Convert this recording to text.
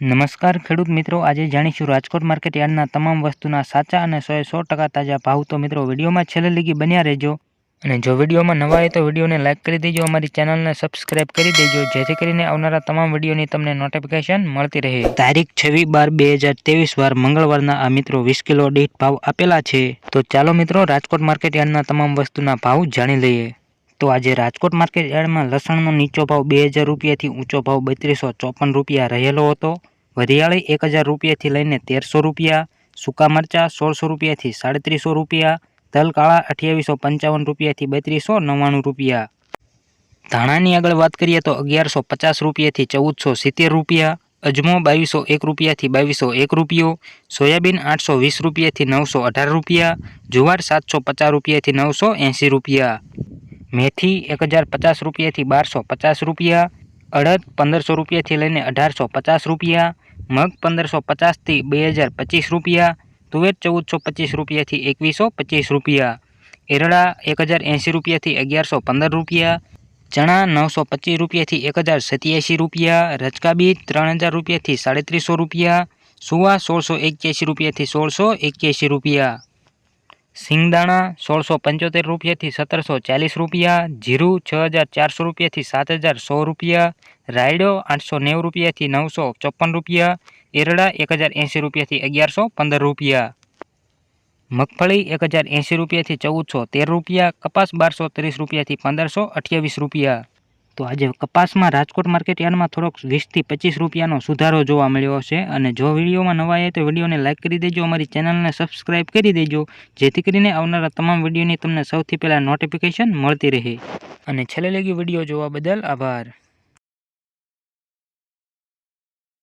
નમસ્કાર ખેડૂત મિત્રો, આજે જાણીશું રાજકોટ માર્કેટ યાર્ડના તમામ વસ્તુના સાચા અને સો સો ટકા તાજા ભાવ. તો મિત્રો, વિડીયોમાં છેલ્લે લગી બન્યા રહેજો. અને જો વિડીયોમાં નવા હોય તો વિડીયોને લાઇક કરી દેજો, અમારી ચેનલને સબસ્ક્રાઇબ કરી દેજો, જેથી કરીને આવનારા તમામ વિડીયોની તમને નોટિફિકેશન મળતી રહે. તારીખ છવ્વીસ બાર બે હજાર ત્રેવીસ વાર મંગળવારના આ મિત્રો વીસ કિલો દીઠ ભાવ આપેલા છે. તો ચાલો મિત્રો, રાજકોટ માર્કેટ યાર્ડના તમામ વસ્તુના ભાવ જાણી લઈએ. તો આજે રાજકોટ માર્કેટ યાર્ડમાં લસણનો નીચો ભાવ બે હજાર રૂપિયાથી ઊંચો ભાવ બત્રીસો ચોપન રૂપિયા રહેલો હતો. વરિયાળી એક હજાર રૂપિયાથી લઈને તેરસો રૂપિયા, સૂકા મરચાં સોળસો રૂપિયાથી સાડત્રીસો રૂપિયા, તલ કાળા અઠ્યાવીસો પંચાવન રૂપિયાથી બત્રીસો નવ્વાણું રૂપિયા. ધાણાની આગળ વાત કરીએ તો અગિયારસો પચાસ રૂપિયાથી ચૌદસો સિત્તેર રૂપિયા, અજમો બાવીસો એક રૂપિયાથી બાવીસો એક રૂપિયો, સોયાબીન આઠસો વીસ રૂપિયાથી નવસો અઢાર રૂપિયા, જુવાર સાતસો પચાસ રૂપિયાથી નવસો એંસી રૂપિયા. મેથી એક હજાર પચાસ રૂપિયાથી બારસો પચાસ રૂપિયા, અડદ પંદરસો રૂપિયાથી લઈને અઢારસો પચાસ રૂપિયા, મગ પંદરસો પચાસથી બે હજાર પચીસ રૂપિયા, તુવેર ચૌદસો પચીસ રૂપિયાથી એકવીસો પચીસ રૂપિયા, એરડા એક હજાર એંસી રૂપિયાથી અગિયારસો પંદર રૂપિયા, ચણા નવસો પચીસ રૂપિયાથી એક હજાર સત્યાસી રૂપિયા રચકા બીજ ત્રણ હજાર રૂપિયાથી સાડત્રીસો રૂપિયા, સુવા સોળસો એક્યાસી રૂપિયાથી સોળસો એક્યાસી રૂપિયા. સિંગદાણા સોળસો પંચોતેર રૂપિયાથી સત્તરસો ચાલીસ રૂપિયા, જીરું છ હજાર ચારસો રૂપિયાથી સાત હજાર સો રૂપિયા, રાયડો આઠસો નેવું રૂપિયાથી નવસો ચોપન રૂપિયા, એરડા એક હજાર એંસી રૂપિયાથી અગિયારસો પંદર રૂપિયા. મગફળી એક હજાર એંસી રૂપિયાથી ચૌદસો તેર રૂપિયા, કપાસ બારસો ત્રીસ રૂપિયાથી પંદરસો અઠ્યાવીસ રૂપિયા. તો આજે કપાસમાં રાજકોટ માર્કેટ યાર્ડમાં થોડોક વીસથી પચીસ રૂપિયાનો સુધારો જોવા મળ્યો છે અને જો વિડીયોમાં નવા આવે તો વિડીયોને લાઇક કરી દેજો, અમારી ચેનલને સબસ્ક્રાઇબ કરી દેજો, જેથી કરીને આવનારા તમામ વિડીયોની તમને સૌથી પહેલાં નોટિફિકેશન મળતી રહે. અને છેલ્લે લગી વીડિયો જોવા બદલ આભાર.